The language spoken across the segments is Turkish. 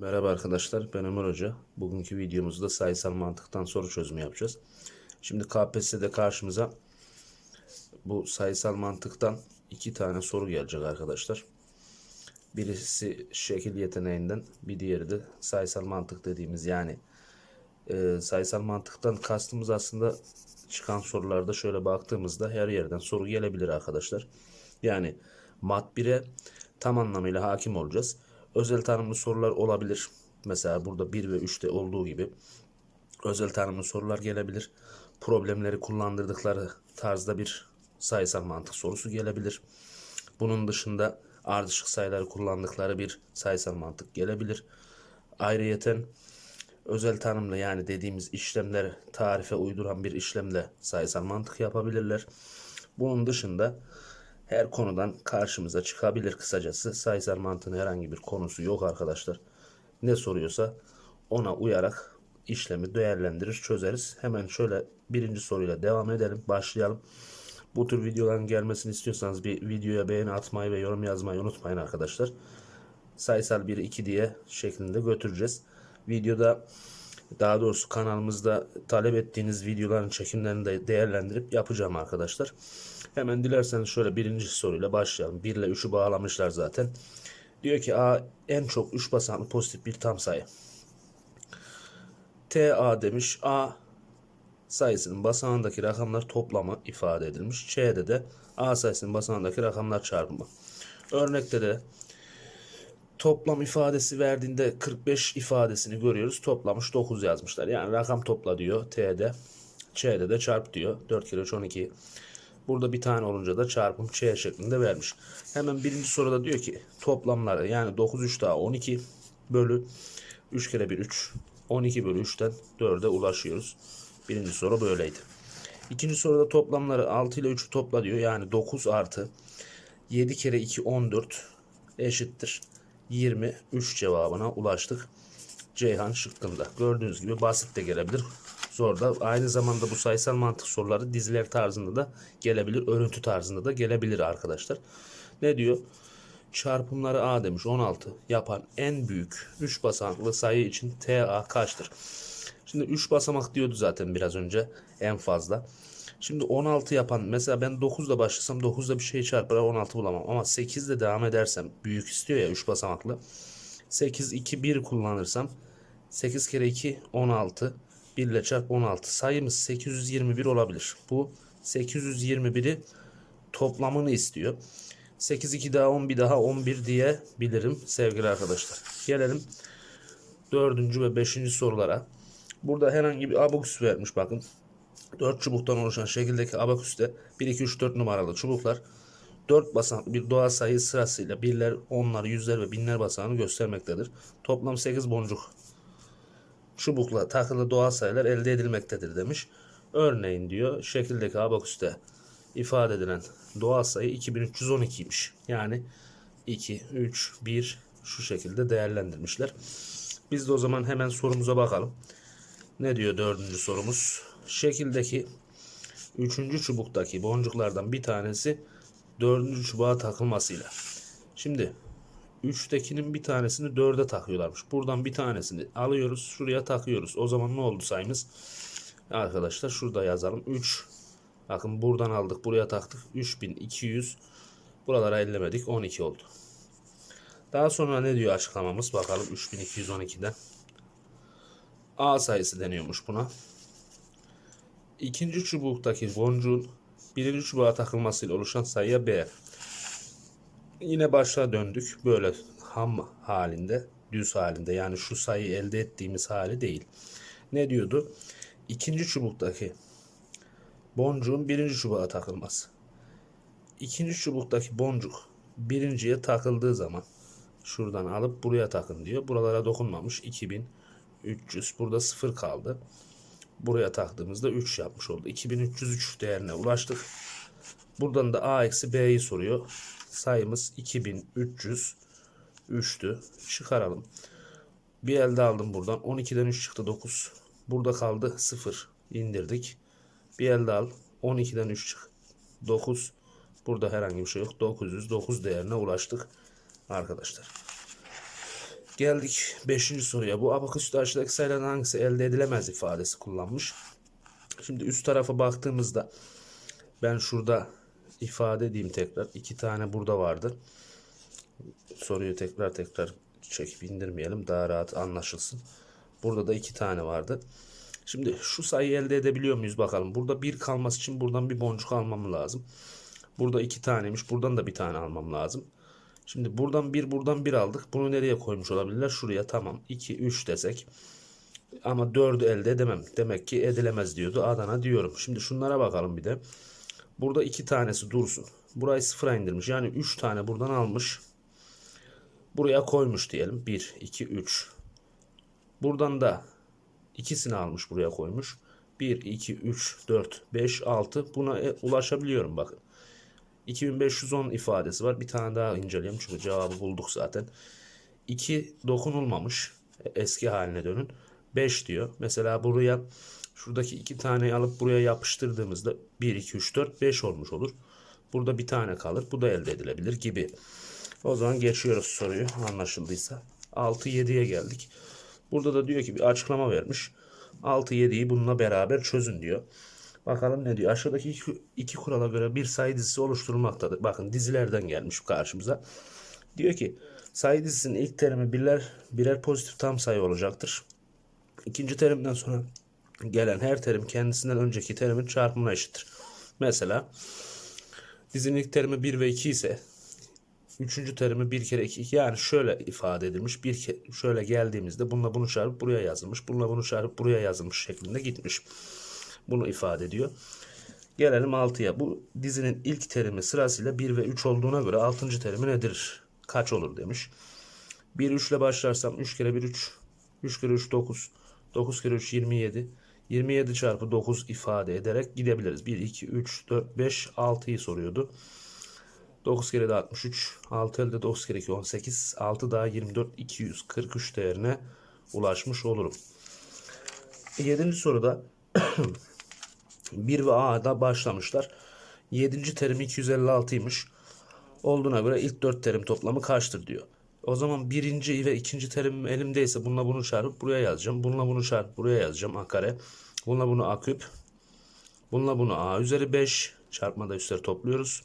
Merhaba arkadaşlar, ben Ömer Hoca. Bugünkü videomuzda sayısal mantıktan soru çözümü yapacağız. Şimdi KPSS'de karşımıza bu sayısal mantıktan iki tane soru gelecek arkadaşlar. Birisi şekil yeteneğinden, bir diğeri de sayısal mantık dediğimiz yani e, sayısal mantıktan kastımız aslında çıkan sorularda şöyle baktığımızda her yerden soru gelebilir arkadaşlar. Yani mat 1'e tam anlamıyla hakim olacağız. Özel tanımlı sorular olabilir. Mesela burada 1 ve 3'te olduğu gibi özel tanımlı sorular gelebilir. Problemleri kullandırdıkları tarzda bir sayısal mantık sorusu gelebilir. Bunun dışında ardışık sayıları kullandıkları bir sayısal mantık gelebilir. Ayrıyeten özel tanımlı yani dediğimiz işlemler tarife uyduran bir işlemle sayısal mantık yapabilirler. Bunun dışında her konudan karşımıza çıkabilir kısacası. Sayısal mantığın herhangi bir konusu yok arkadaşlar. Ne soruyorsa ona uyarak işlemi değerlendirir, çözeriz. Hemen şöyle birinci soruyla devam edelim, başlayalım. Bu tür videoların gelmesini istiyorsanız bir videoya beğeni atmayı ve yorum yazmayı unutmayın arkadaşlar. Sayısal 1 2 diye şeklinde götüreceğiz. Videoda daha doğrusu kanalımızda talep ettiğiniz videoların çekimlerini de değerlendirip yapacağım arkadaşlar. Hemen dilerseniz şöyle birinci soruyla başlayalım. 1 ile 3'ü bağlamışlar zaten. Diyor ki A en çok 3 basamaklı pozitif bir tam sayı. TA demiş. A sayısının basamağındaki rakamlar toplamı ifade edilmiş. C'de de A sayısının basamağındaki rakamlar çarpımı. Örnekte de toplam ifadesi verdiğinde 45 ifadesini görüyoruz. Toplamış 9 yazmışlar. Yani rakam topla diyor T'de. C'de de çarp diyor. 4 kere 3 12. Burada bir tane olunca da çarpım Ç şeklinde vermiş. Hemen birinci soruda diyor ki toplamları yani 9 3 daha 12 bölü 3 kere 1 3. 12 bölü 3'ten 4'e ulaşıyoruz. Birinci soru böyleydi. İkinci soruda toplamları 6 ile 3'ü topla diyor. Yani 9 artı 7 kere 2 14 eşittir. 23 cevabına ulaştık. Ceyhan şıkkında. Gördüğünüz gibi basit de gelebilir. Zor da aynı zamanda bu sayısal mantık soruları diziler tarzında da gelebilir. Örüntü tarzında da gelebilir arkadaşlar. Ne diyor? Çarpımları A demiş 16 yapan en büyük 3 basamaklı sayı için TA kaçtır? Şimdi 3 basamak diyordu zaten biraz önce en fazla. Şimdi 16 yapan mesela ben 9 ile başlasam 9 ile bir şey çarpar 16 bulamam. Ama 8 ile devam edersem büyük istiyor ya 3 basamaklı. 8 2 1 kullanırsam 8 kere 2 16 1 ile çarp 16 sayımız 821 olabilir. Bu 821'i toplamını istiyor. 8 2 daha 10 bir daha 11 diye bilirim sevgili arkadaşlar. Gelelim 4. ve 5. sorulara. Burada herhangi bir abaküs vermiş bakın. 4 çubuktan oluşan şekildeki abaküste 1 2 3 4 numaralı çubuklar 4 basamaklı bir doğal sayı sırasıyla birler, onlar, yüzler ve binler basamağını göstermektedir. Toplam 8 boncuk çubukla takılı doğal sayılar elde edilmektedir demiş. Örneğin diyor şekildeki abaküste ifade edilen doğal sayı 2312'ymiş. Yani 2, 3, 1 şu şekilde değerlendirmişler. Biz de o zaman hemen sorumuza bakalım. Ne diyor dördüncü sorumuz? Şekildeki üçüncü çubuktaki boncuklardan bir tanesi dördüncü çubuğa takılmasıyla. Şimdi 3'tekinin bir tanesini 4'e takıyorlarmış. Buradan bir tanesini alıyoruz. Şuraya takıyoruz. O zaman ne oldu sayımız? Arkadaşlar şurada yazalım. 3. Bakın buradan aldık. Buraya taktık. 3200. Buralara ellemedik. 12 oldu. Daha sonra ne diyor açıklamamız? Bakalım 3212'den. A sayısı deniyormuş buna. İkinci çubuktaki boncuğun birinci çubuğa takılmasıyla oluşan sayıya B. Yine başa döndük. Böyle ham halinde, düz halinde. Yani şu sayıyı elde ettiğimiz hali değil. Ne diyordu? İkinci çubuktaki boncuğun birinci çubuğa takılması. İkinci çubuktaki boncuk birinciye takıldığı zaman şuradan alıp buraya takın diyor. Buralara dokunmamış. 2300. Burada 0 kaldı. Buraya taktığımızda 3 yapmış oldu. 2303 değerine ulaştık. Buradan da A eksi B'yi soruyor. Sayımız 2303'tü. Çıkaralım. Bir elde aldım buradan. 12'den 3 çıktı 9. Burada kaldı 0. İndirdik. Bir elde al. 12'den 3 çık. 9. Burada herhangi bir şey yok. 909 değerine ulaştık arkadaşlar. Geldik 5. soruya. Bu abaküste aşağıdaki sayıların hangisi elde edilemez ifadesi kullanmış. Şimdi üst tarafa baktığımızda ben şurada ifade edeyim tekrar. iki tane burada vardı. Soruyu tekrar tekrar çekip indirmeyelim. Daha rahat anlaşılsın. Burada da iki tane vardı. Şimdi şu sayıyı elde edebiliyor muyuz bakalım. Burada bir kalması için buradan bir boncuk almam lazım. Burada iki taneymiş. Buradan da bir tane almam lazım. Şimdi buradan bir buradan bir aldık. Bunu nereye koymuş olabilirler? Şuraya tamam. 2 3 desek. Ama 4'ü elde edemem. Demek ki edilemez diyordu. Adana diyorum. Şimdi şunlara bakalım bir de. Burada iki tanesi dursun. Burayı sıfıra indirmiş. Yani 3 tane buradan almış. Buraya koymuş diyelim. 1, 2, 3. Buradan da ikisini almış buraya koymuş. 1, 2, 3, 4, 5, 6. Buna e, ulaşabiliyorum bakın. 2510 ifadesi var. Bir tane daha inceleyelim çünkü cevabı bulduk zaten. 2 dokunulmamış. E, Eski haline dönün. 5 diyor. Mesela buraya şuradaki iki taneyi alıp buraya yapıştırdığımızda 1, 2, 3, 4, 5 olmuş olur. Burada bir tane kalır. Bu da elde edilebilir gibi. O zaman geçiyoruz soruyu anlaşıldıysa. 6, 7'ye geldik. Burada da diyor ki bir açıklama vermiş. 6, 7'yi bununla beraber çözün diyor. Bakalım ne diyor. Aşağıdaki iki, iki kurala göre bir sayı dizisi oluşturulmaktadır. Bakın dizilerden gelmiş karşımıza. Diyor ki sayı dizisinin ilk terimi birler, birer pozitif tam sayı olacaktır. İkinci terimden sonra gelen her terim kendisinden önceki terimin çarpımına eşittir. Mesela dizinin ilk terimi 1 ve 2 ise üçüncü terimi 1 kere 2 yani şöyle ifade edilmiş. Bir ke şöyle geldiğimizde bununla bunu çarpıp buraya yazılmış. Bununla bunu çarpıp buraya yazılmış şeklinde gitmiş. Bunu ifade ediyor. Gelelim 6'ya. Bu dizinin ilk terimi sırasıyla 1 ve 3 olduğuna göre 6. terimi nedir? Kaç olur demiş. 1 3 ile başlarsam 3 kere 1 3. 3 kere 3 9. 9 kere 3 27. 27 çarpı 9 ifade ederek gidebiliriz. 1, 2, 3, 4, 5, 6'yı soruyordu. 9 kere de 63. 6 elde 9 kere 2 18. 6 daha 24 243 değerine ulaşmış olurum. 7. soruda 1 ve A'da başlamışlar. 7. terim 256'ymış. Olduğuna göre ilk 4 terim toplamı kaçtır diyor. O zaman birinci ve ikinci terim elimdeyse bununla bunu çarpıp buraya yazacağım. Bununla bunu çarpıp buraya yazacağım a kare. Bununla bunu a küp. Bununla bunu a üzeri 5 çarpmada üstleri topluyoruz.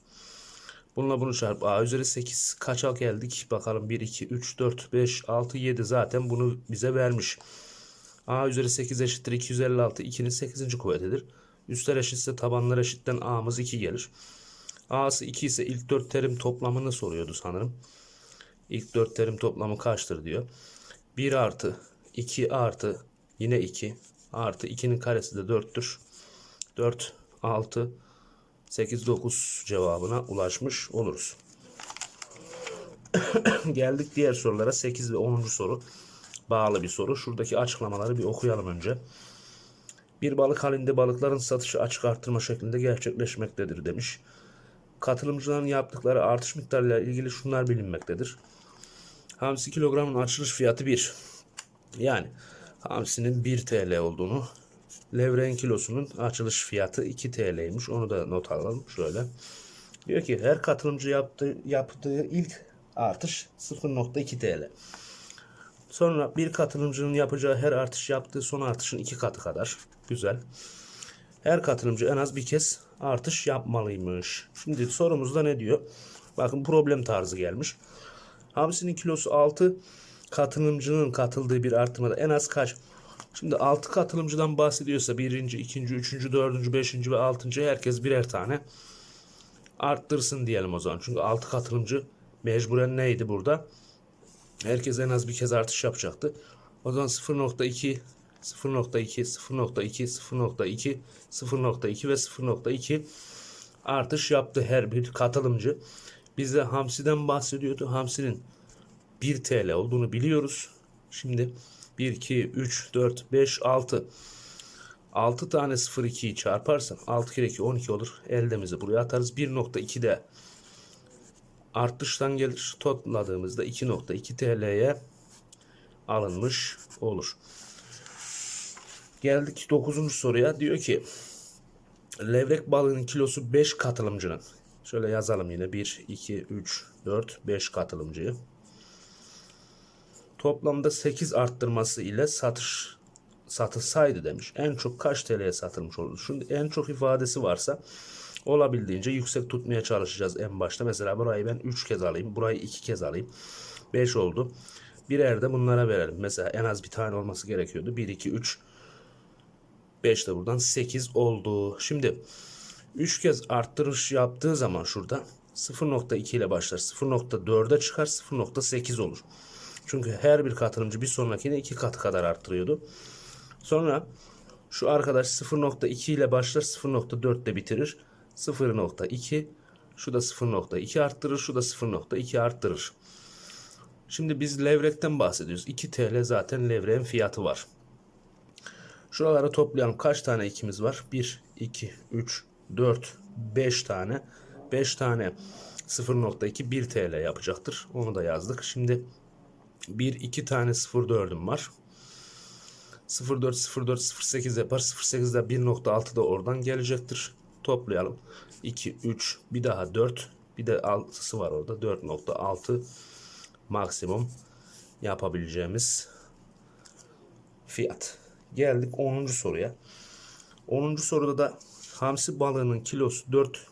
Bununla bunu çarp a üzeri 8 kaça geldik bakalım 1 2 3 4 5 6 7 zaten bunu bize vermiş. a üzeri 8 eşittir 256 2'nin 8. kuvvetidir. Üstler eşitse tabanlar eşitten a'mız 2 gelir. a'sı 2 ise ilk 4 terim toplamını soruyordu sanırım. İlk 4 terim toplamı kaçtır diyor. 1 artı 2 artı yine 2 artı 2'nin karesi de 4'tür. 4 6 8 9 cevabına ulaşmış oluruz. Geldik diğer sorulara 8 ve 10. soru. Bağlı bir soru. Şuradaki açıklamaları bir okuyalım önce. Bir balık halinde balıkların satışı açık arttırma şeklinde gerçekleşmektedir demiş. Katılımcıların yaptıkları artış miktarıyla ilgili şunlar bilinmektedir. Hamsi kilogramın açılış fiyatı 1. Yani hamsinin 1 TL olduğunu, levreğin kilosunun açılış fiyatı 2 TL'ymiş. Onu da not alalım şöyle. Diyor ki her katılımcı yaptığı, yaptığı ilk artış 0.2 TL. Sonra bir katılımcının yapacağı her artış yaptığı son artışın iki katı kadar. Güzel. Her katılımcı en az bir kez artış yapmalıymış. Şimdi sorumuzda ne diyor? Bakın problem tarzı gelmiş. Hamsinin kilosu 6. Katılımcının katıldığı bir artırmada en az kaç? Şimdi 6 katılımcıdan bahsediyorsa birinci, ikinci, üçüncü, dördüncü, beşinci ve altıncı herkes birer tane arttırsın diyelim o zaman. Çünkü 6 katılımcı mecburen neydi burada? Herkes en az bir kez artış yapacaktı. O zaman 0.2 0.2 0.2 0.2 0.2 ve 0.2 artış yaptı her bir katılımcı. Bize hamsiden bahsediyordu. Hamsinin 1 TL olduğunu biliyoruz. Şimdi 1, 2, 3, 4, 5, 6. 6 tane 0,2'yi çarparsan 6 kere 2 12 olur. Eldemizi buraya atarız. 1.2 de artıştan gelir. Topladığımızda 2.2 TL'ye alınmış olur. Geldik 9. soruya. Diyor ki levrek balığının kilosu 5 katılımcının. Şöyle yazalım yine 1, 2, 3, 4, 5 katılımcıyı. toplamda 8 arttırması ile satış satılsaydı demiş. En çok kaç TL'ye satılmış oldu? Şimdi en çok ifadesi varsa olabildiğince yüksek tutmaya çalışacağız en başta. Mesela burayı ben 3 kez alayım. Burayı 2 kez alayım. 5 oldu. Birer de bunlara verelim. Mesela en az bir tane olması gerekiyordu. 1, 2, 3, 5 de buradan 8 oldu. Şimdi 3 kez arttırış yaptığı zaman şurada 0.2 ile başlar. 0.4'e çıkar 0.8 olur. Çünkü her bir katılımcı bir sonrakine 2 katı kadar arttırıyordu. Sonra şu arkadaş 0.2 ile başlar 0.4 ile bitirir. 0.2 şu da 0.2 arttırır şu da 0.2 arttırır. Şimdi biz levrekten bahsediyoruz. 2 TL zaten levreğin fiyatı var. Şuraları toplayalım. Kaç tane ikimiz var? 1, 2, 3, 4, 5 tane. 5 tane 0.2 1 TL yapacaktır. Onu da yazdık. Şimdi 1, 2 tane 0.4'üm var. 0.4, 0.4, 0.8 yapar. 0.8'de 1.6 da oradan gelecektir. Toplayalım. 2, 3, bir daha 4. Bir de 6'sı var orada. 4.6 maksimum yapabileceğimiz fiyat. Geldik 10. soruya. 10. soruda da hamsi balığının kilosu 4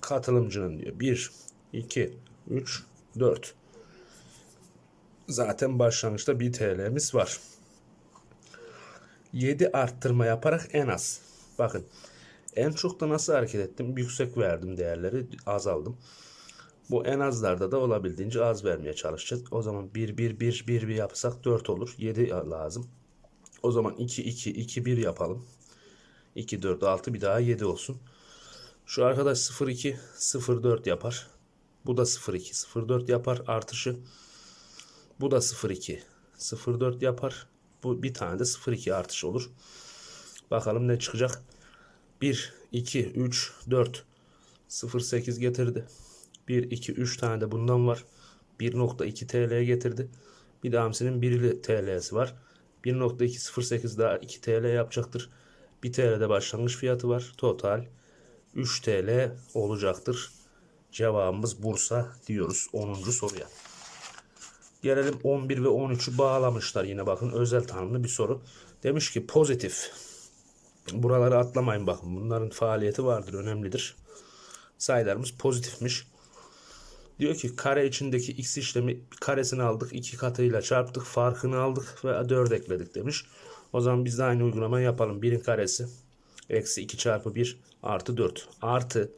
katılımcının diyor. 1, 2, 3, 4. Zaten başlangıçta 1 TL'miz var. 7 arttırma yaparak en az. Bakın en çok da nasıl hareket ettim? Yüksek verdim değerleri azaldım. Bu en azlarda da olabildiğince az vermeye çalışacağız. O zaman 1 1 1 1 bir yapsak 4 olur. 7 lazım. O zaman 2 2 2 1 yapalım. 2 4 6 bir daha 7 olsun. Şu arkadaş 0 2 0 4 yapar. Bu da 0 2 0 4 yapar artışı. Bu da 0 2 0 4 yapar. Bu bir tane de 0 2 artış olur. Bakalım ne çıkacak. 1 2 3 4 0 8 getirdi. 1 2 3 tane de bundan var. 1.2 TL'ye getirdi. Bir de hamsinin 1 TL'si var. 1.208 daha 2 TL yapacaktır. 1 TL'de başlangıç fiyatı var. Total 3 TL olacaktır. Cevabımız Bursa diyoruz 10. soruya. Gelelim 11 ve 13'ü bağlamışlar yine bakın özel tanımlı bir soru. Demiş ki pozitif. Buraları atlamayın bakın bunların faaliyeti vardır önemlidir. Sayılarımız pozitifmiş. Diyor ki kare içindeki x işlemi karesini aldık. iki katıyla çarptık. Farkını aldık ve 4 ekledik demiş. O zaman biz de aynı uygulamayı yapalım. 1'in karesi eksi 2 çarpı 1 artı 4 artı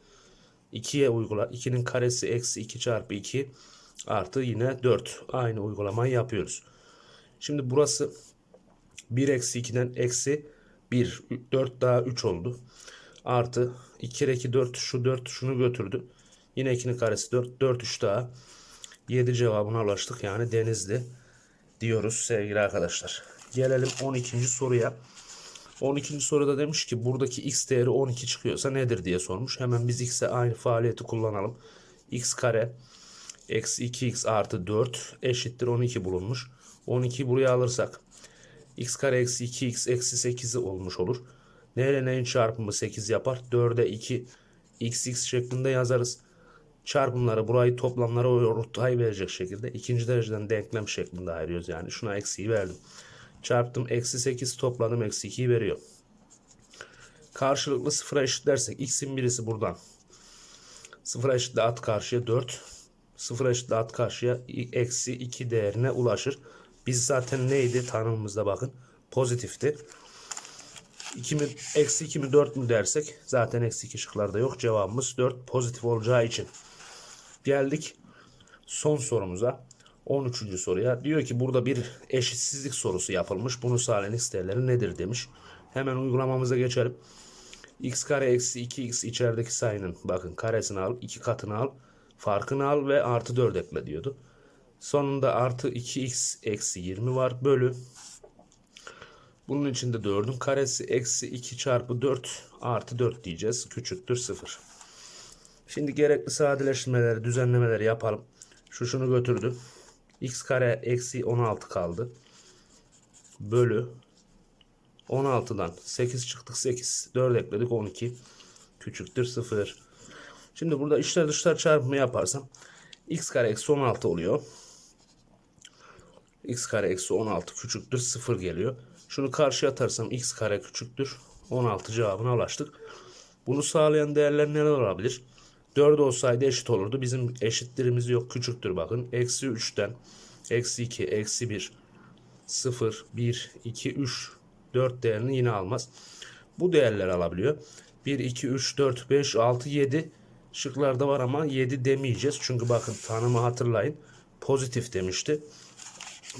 2'ye uygula. 2'nin karesi eksi 2 çarpı 2 artı yine 4. Aynı uygulamayı yapıyoruz. Şimdi burası 1 eksi 2'den eksi 1. 4 daha 3 oldu. Artı 2 kere 2 4 şu 4 şunu götürdü. Yine 2'nin karesi 4. 4 3 daha. 7 cevabına ulaştık. Yani Denizli diyoruz sevgili arkadaşlar. Gelelim 12. soruya. 12. soruda demiş ki buradaki x değeri 12 çıkıyorsa nedir diye sormuş. Hemen biz x'e aynı faaliyeti kullanalım. x kare eksi 2x artı 4 eşittir 12 bulunmuş. 12'yi buraya alırsak x kare eksi 2x eksi 8'i olmuş olur. Neyle neyin çarpımı 8 yapar? 4'e 2 x x şeklinde yazarız. Çarpımları burayı toplamlara ortay verecek şekilde ikinci dereceden denklem şeklinde ayırıyoruz. Yani şuna eksiği verdim. Çarptım eksi 8 topladım eksi 2'yi veriyor. Karşılıklı sıfıra eşitlersek x'in birisi buradan. Sıfıra eşitle at karşıya 4. Sıfıra eşitle at karşıya eksi 2 değerine ulaşır. Biz zaten neydi tanımımızda bakın. Pozitifti. 2 mi, eksi 2 mi 4 mü dersek zaten eksi 2 şıklarda yok. Cevabımız 4 pozitif olacağı için. Geldik son sorumuza. 13. soruya. Diyor ki burada bir eşitsizlik sorusu yapılmış. Bunu sağlayan x değerleri nedir demiş. Hemen uygulamamıza geçelim. x kare eksi 2x içerideki sayının bakın karesini al, 2 katını al, farkını al ve artı 4 ekle diyordu. Sonunda artı 2x eksi 20 var. Bölü. Bunun içinde 4'ün karesi eksi 2 çarpı 4 artı 4 diyeceğiz. Küçüktür 0. Şimdi gerekli sadeleştirmeleri, düzenlemeleri yapalım. Şu şunu götürdü. x kare eksi 16 kaldı. Bölü 16'dan 8 çıktık 8. 4 ekledik 12. Küçüktür 0. Şimdi burada içler dışlar çarpımı yaparsam x kare eksi 16 oluyor. x kare eksi 16 küçüktür 0 geliyor. Şunu karşıya atarsam x kare küçüktür 16 cevabına ulaştık. Bunu sağlayan değerler neler olabilir? 4 olsaydı eşit olurdu. Bizim eşitlerimiz yok. Küçüktür bakın. Eksi 3'ten eksi 2, eksi 1, 0, 1, 2, 3, 4 değerini yine almaz. Bu değerler alabiliyor. 1, 2, 3, 4, 5, 6, 7 şıklarda var ama 7 demeyeceğiz. Çünkü bakın tanımı hatırlayın. Pozitif demişti.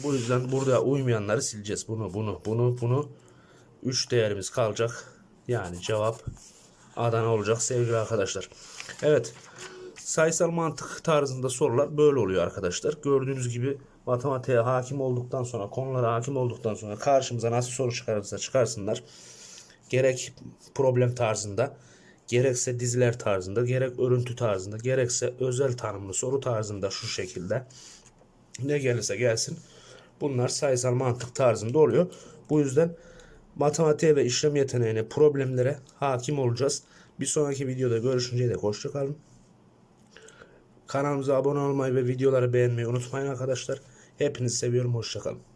Bu yüzden burada uymayanları sileceğiz. Bunu, bunu, bunu, bunu. 3 değerimiz kalacak. Yani cevap Adana olacak sevgili arkadaşlar. Evet. Sayısal mantık tarzında sorular böyle oluyor arkadaşlar. Gördüğünüz gibi matematiğe hakim olduktan sonra, konulara hakim olduktan sonra karşımıza nasıl soru çıkarırsa çıkarsınlar. Gerek problem tarzında, gerekse diziler tarzında, gerek örüntü tarzında, gerekse özel tanımlı soru tarzında şu şekilde ne gelirse gelsin. Bunlar sayısal mantık tarzında oluyor. Bu yüzden matematiğe ve işlem yeteneğine, problemlere hakim olacağız. Bir sonraki videoda görüşünceye dek hoşçakalın. Kanalımıza abone olmayı ve videoları beğenmeyi unutmayın arkadaşlar. Hepinizi seviyorum. Hoşçakalın.